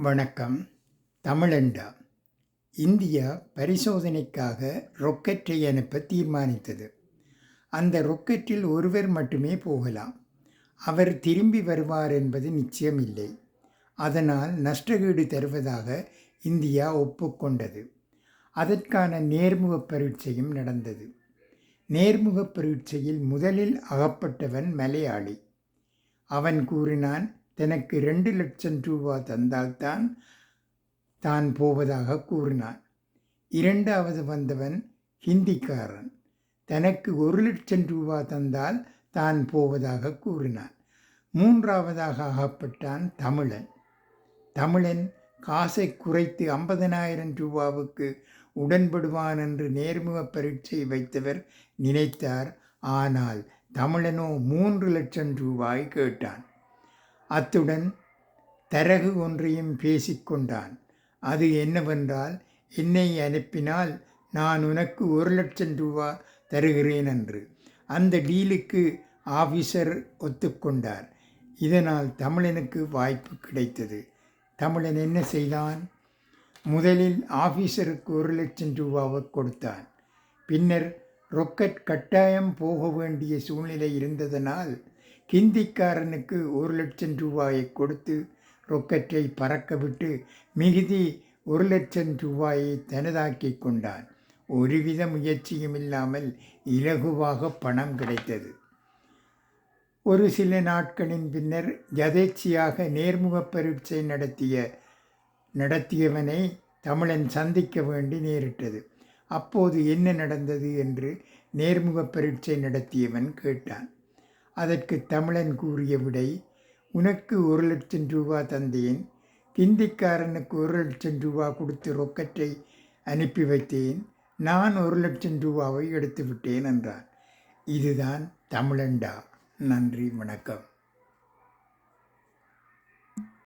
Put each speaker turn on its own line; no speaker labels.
வணக்கம். தமிழண்டா. இந்தியா பரிசோதனைக்காக ரொக்கெட்டை அனுப்ப தீர்மானித்தது. அந்த ரொக்கெட்டில் ஒருவர் மட்டுமே போகலாம். அவர் திரும்பி வருவார் என்பது நிச்சயமில்லை. அதனால் நஷ்டஈடு தருவதாக இந்தியா ஒப்புக்கொண்டது. அதற்கான நேர்முக பரீட்சையும் நடந்தது. நேர்முக பரீட்சையில் முதலில் அகப்பட்டவன் மலையாளி. அவன் கூறினான் தனக்கு ரெண்டு லட்சம் ரூபா தந்தால்தான் தான் போவதாக கூறினான். இரண்டாவது வந்தவன் ஹிந்திக்காரன். தனக்கு ஒரு லட்சம் ரூபா தந்தால் தான் போவதாக கூறினான். மூன்றாவதாக ஆகப்பட்டான் தமிழன். தமிழன் காசை குறைத்து ஐம்பதனாயிரம் ரூபாவுக்கு உடன்படுவான் என்று நேர்முக பரீட்சை வைத்தவர் நினைத்தார். ஆனால் தமிழனோ மூன்று லட்சம் ரூபாய் கேட்டான். அத்துடன் தரகு ஒன்றையும் பேசிக்கொண்டான் அது என்னவென்றால் என்னை அனுப்பினால் நான் உனக்கு ஒரு லட்சம் ரூபா தருகிறேன் என்று. அந்த டீலுக்கு ஆஃபீஸர் ஒத்துக்கொண்டார் இதனால் தமிழனுக்கு வாய்ப்பு கிடைத்தது. தமிழன் என்ன செய்தான்? முதலில் ஆஃபீஸருக்கு ஒரு லட்சம் ரூபாவை கொடுத்தான். பின்னர் ரொக்கெட் கட்டாயம் போக வேண்டிய சூழ்நிலை இருந்ததனால் ஹிந்திக்காரனுக்கு ஒரு லட்சம் ரூபாயை கொடுத்து ரொக்கெட்டை பறக்கவிட்டு மிகுதி ஒரு லட்சம் ரூபாயை தனதாக்கி கொண்டான். ஒருவித முயற்சியும் இல்லாமல் இலகுவாக பணம் கிடைத்தது. ஒரு சில நாட்களின் பின்னர் யதேச்சியாக நேர்முக பரீட்சை நடத்திய நடத்தியவனை தமிழன் சந்திக்க வேண்டி நேரிட்டது. அப்போது என்ன நடந்தது என்று நேர்முக பரீட்சை நடத்தியவன் கேட்டான். அதற்கு தமிழன் கூறிய விடை உனக்கு ஒரு லட்சம் ரூபா தந்தேன் ஹிந்திக்காரனுக்கு ஒரு லட்சம் ரூபா கொடுத்து ரொக்கத்தை அனுப்பி வைத்தேன் நான் ஒரு லட்சம் ரூபாவை எடுத்து விட்டேன் என்றான். இதுதான் தமிழண்டா. நன்றி வணக்கம்.